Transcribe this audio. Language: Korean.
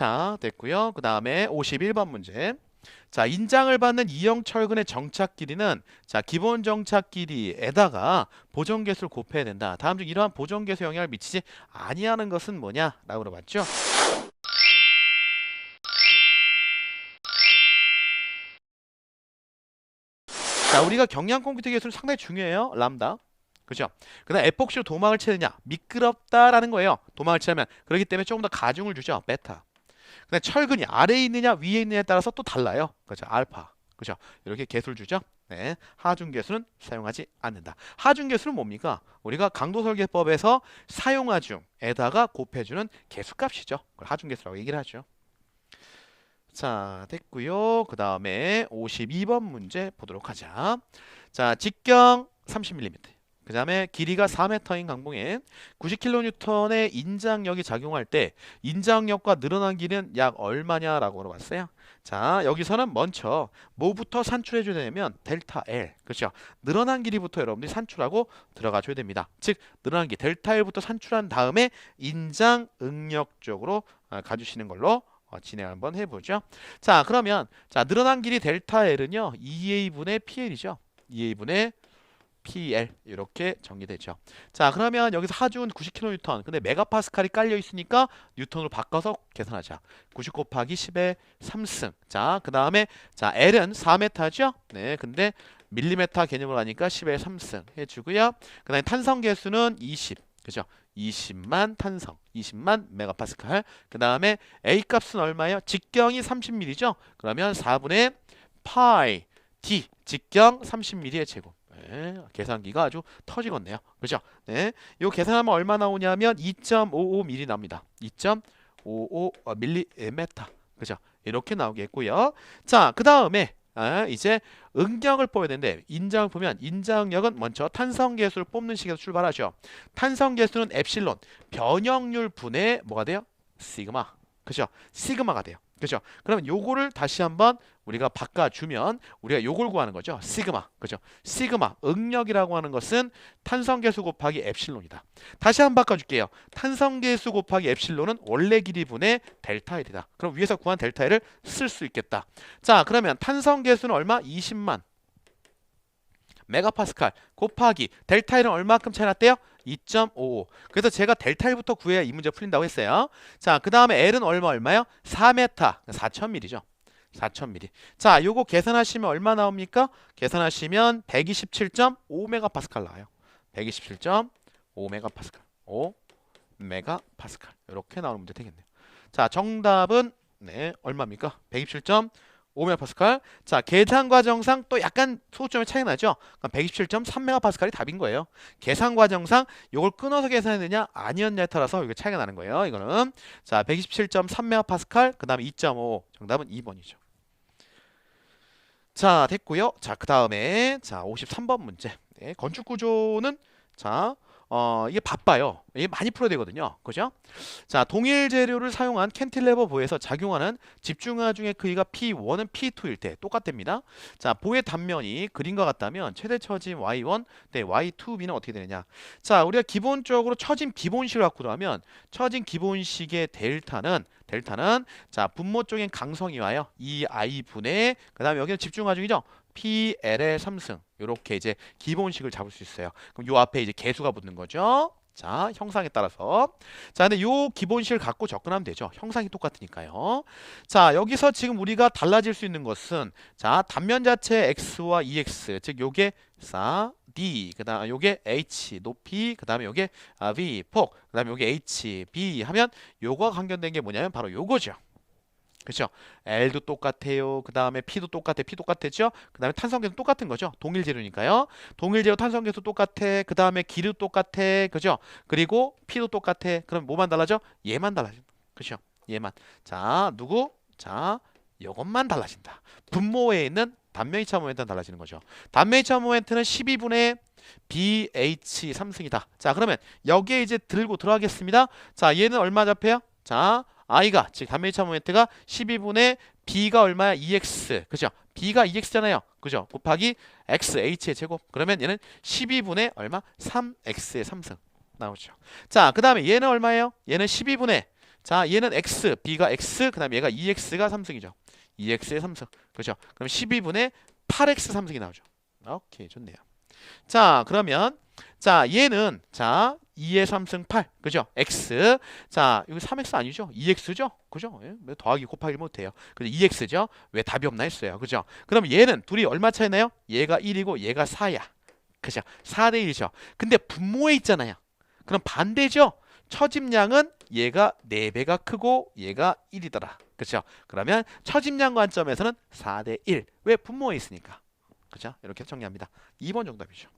자, 됐고요. 그 다음에 51번 문제. 자, 인장을 받는 이형 철근의 정착 길이는 자, 기본 정착 길이에다가 보정 개수를 곱해야 된다. 다음 중 이러한 보정 개수 영향을 미치지 아니하는 것은 뭐냐라고 물어봤죠. 자, 우리가 경량 컴퓨터 기술은 상당히 중요해요. 람다. 그죠? 그다음 에폭시로 도막을 치느냐 미끄럽다라는 거예요. 도막을 치려면 그렇기 때문에 조금 더 가중을 주죠. 베타. 근데 철근이 아래에 있느냐 위에 있느냐에 따라서 또 달라요. 그죠? 알파. 그죠? 이렇게 개수를 주죠. 네. 하중 개수는 사용하지 않는다. 하중 개수는 뭡니까? 우리가 강도 설계법에서 사용하중에다가 곱해 주는 개수값이죠. 그걸 하중 개수라고 얘기를 하죠. 자, 됐고요. 그 다음에 52번 문제 보도록 하자. 자, 직경 30mm. 그 다음에 길이가 4m인 강봉에 90kN의 인장력이 작용할 때 인장력과 늘어난 길이는 약 얼마냐라고 물어봤어요. 자, 여기서는 먼저 뭐부터 산출해 줘야 되냐면 델타 L. 그렇죠? 늘어난 길이부터 여러분들이 산출하고 들어가 줘야 됩니다. 즉, 늘어난 길이 델타 L부터 산출한 다음에 인장 응력 쪽으로 아, 가주시는 걸로 어, 진행 한번 해보죠. 자, 그러면 자 늘어난 길이 델타 L은요 2A분의 PL이죠. 2A분의 PL 이렇게 정리되죠. 자, 그러면 여기서 하중은 90kN. 근데 메가파스칼이 깔려 있으니까 뉴턴으로 바꿔서 계산하자. 90 곱하기 10의 3승. 자, 그 다음에 자, L은 4m죠? 네. 근데 밀리메타 개념으로 하니까 10의 3승 해 주고요. 그 다음에 탄성 개수는 20. 그죠? 20만 탄성, 20만 메가파스칼. 그 다음에 A 값은 얼마예요? 직경이 30mm죠? 그러면 4분의 파이 D 직경 30mm의 제곱. 네, 계산기가 아주 터지겠네요. 그죠? 네. 요 계산하면 얼마 나오냐면 2.55mm 나옵니다. 2.55 어. 그죠? 이렇게 나오겠고요. 자, 그 다음에 아, 이제 응격을 뽑아야 되는데 인장을 보면 인장력은 먼저 탄성 계수를 뽑는 식에서 출발하죠. 탄성 계수는 엡실론 변형률 분의 뭐가 돼요? 시그마. 그죠? 시그마가 돼요. 그죠? 그러면 요거를 다시 한번 우리가 바꿔주면 우리가 요걸 구하는 거죠. 시그마. 그죠? 시그마. 응력이라고 하는 것은 탄성계수 곱하기 엡실론이다. 다시 한번 바꿔줄게요. 탄성계수 곱하기 엡실론은 원래 길이 분의 델타 L이다. 그럼 위에서 구한 델타 L을 쓸 수 있겠다. 자, 그러면 탄성계수는 얼마? 20만. 메가파스칼 곱하기 델타 L은 얼마큼 차이 났대요? 2.55. 그래서 제가 델타 L부터 구해야 이 문제 풀린다고 했어요. 자, 그 다음에 L은 얼마 얼마요? 4m. 4,000mm죠. 4,000mm. 자, 요거 계산하시면 얼마 나옵니까? 계산하시면 127.5메가파스칼 나와요. 127.5메가파스칼. 5메가파스칼. 이렇게 나오는 문제 되겠네요. 자, 정답은 네, 얼마입니까? 127. 5메가파스칼. 자, 계산 과정상 또 약간 소수점의 차이 나죠? 그럼 127.3메가파스칼이 답인 거예요. 계산 과정상 이걸 끊어서 계산했느냐 아니었냐에 따라서 이게 차이가 나는 거예요. 이거는 자, 127.3메가파스칼 그다음에 2.5 정답은 2번이죠. 자, 됐고요. 자, 그다음에 자, 53번 문제. 네, 건축 구조는 자, 어, 이게 바빠요. 이게 많이 풀어야 되거든요. 그죠? 자, 동일 재료를 사용한 캔틸레버 보에서 작용하는 집중화 중의 크기가 P1은 P2일 때 똑같답니다. 자, 보의 단면이 그림과 같다면 최대 처진 Y1 대 Y2B는 어떻게 되느냐? 자, 우리가 기본적으로 처진 기본식을 갖고 나면 처진 기본식의 델타는 델타는 자, 분모 쪽엔 강성이 와요. 2i 분의 그다음에 여기는 집중화 중이죠. PL의 3승 이렇게 이제 기본식을 잡을 수 있어요. 그럼 요 앞에 이제 개수가 붙는 거죠. 자, 형상에 따라서. 자, 근데 요 기본식을 갖고 접근하면 되죠. 형상이 똑같으니까요. 자, 여기서 지금 우리가 달라질 수 있는 것은 자, 단면 자체 x와 2x, 즉 요게 사 d, 그다음 요게 h 높이, 그다음에 요게 아, v 폭, 그다음에 요게 h b 하면 요거와 관련된 게 뭐냐면 바로 요거죠. 그렇죠? L도 똑같아요. 그 다음에 P도 똑같아. P 똑같았죠? 그 다음에 탄성계수 똑같은 거죠. 동일 재료니까요. 동일 재료 탄성계수 똑같아. 그 다음에 기류 똑같아. 그죠? 그리고 P도 똑같아. 그럼 뭐만 달라져? 얘만 달라져. 그죠? 얘만. 자, 누구? 자, 이것만 달라진다. 분모에 있는 단면이차 모멘트는 달라지는 거죠. 단면이차 모멘트는 12분의 BH 3승이다. 자, 그러면 여기에 이제 들고 들어가겠습니다. 자, 얘는 얼마 잡혀요? 자, i가 즉 단면이차 모멘트가 12분의 b가 얼마야? 2x 그죠? b가 2x잖아요. 그죠? 곱하기 x h의 제곱 그러면 얘는 12분의 얼마? 3x의 3승 나오죠. 자, 그 다음에 얘는 얼마예요? 얘는 12분의 자, 얘는 x, b가 x, 그 다음에 얘가 2x가 3승이죠. 2x의 3승. 그죠? 그럼 12분의 8x 3승이 나오죠. 오케이, 좋네요. 자, 그러면 자, 얘는 자, 2의 3승 8. 그죠? x. 자, 이거 3x 아니죠? 2x죠? 그죠? 예? 왜 더하기 곱하기 못 해요. 그죠? 2x죠? 왜 답이 없나 했어요. 그죠? 그럼 얘는 둘이 얼마 차이 나요? 얘가 1이고 얘가 4야. 그죠? 4대 1이죠. 근데 분모에 있잖아요. 그럼 반대죠? 처짐량은 얘가 4배가 크고 얘가 1이더라. 그죠? 그러면 처짐량 관점에서는 4대 1. 왜 분모에 있으니까. 그죠? 이렇게 정리합니다. 2번 정답이죠.